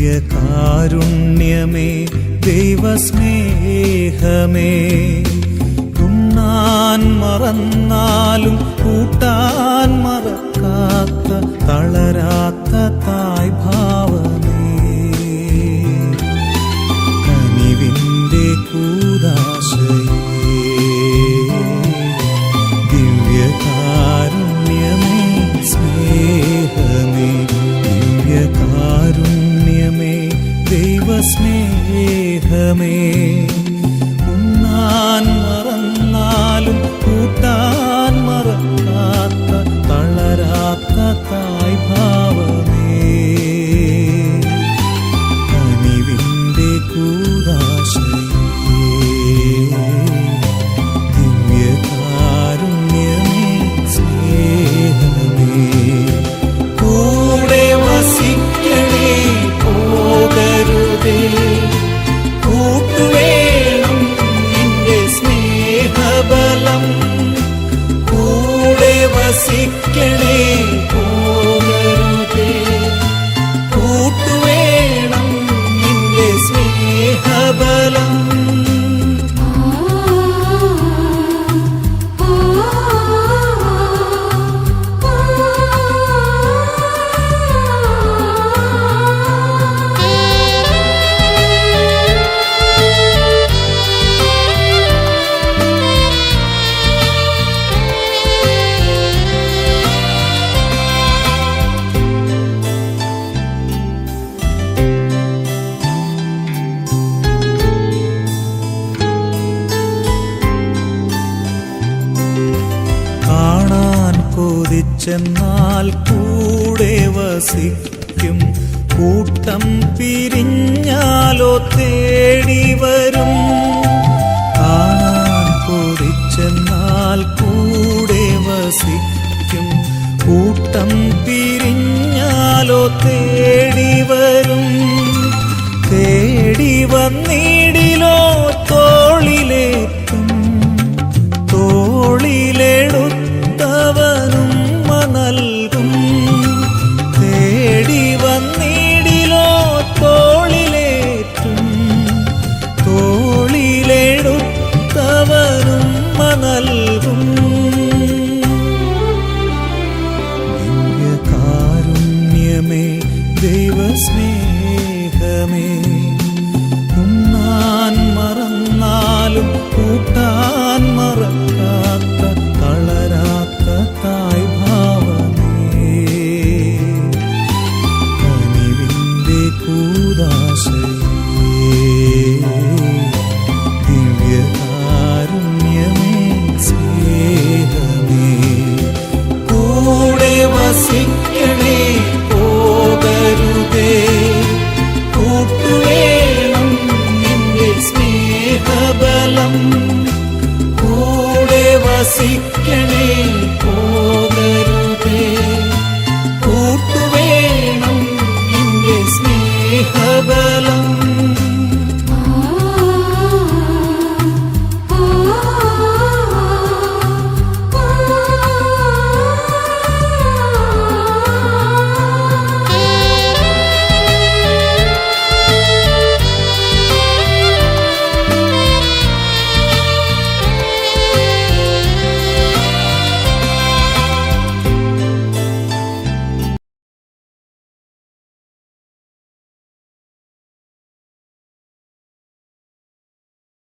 ദിവ്യകാരുണ്യമേ ദൈവസ്നേഹമേ. ഉണ്ണാൻ മറന്നാലും കൂട്ടാൻ മറക്കാത്ത തളരാത്ത ദൈവസ്നേഹമേ കൂടെ കൊതിച്ചെന്നാൽ കൂടെ വസിക്കും. കൂട്ടം പിരിഞ്ഞാലോ തേടി വരും. കാണാൻ കൊതിച്ചെന്നാൽ കൂടെ വസിക്കും. കൂട്ടം പിരിഞ്ഞാലോ തേടി വരും. തേടി വന്നിടിലോ பலம் கூட வசிக்கணே.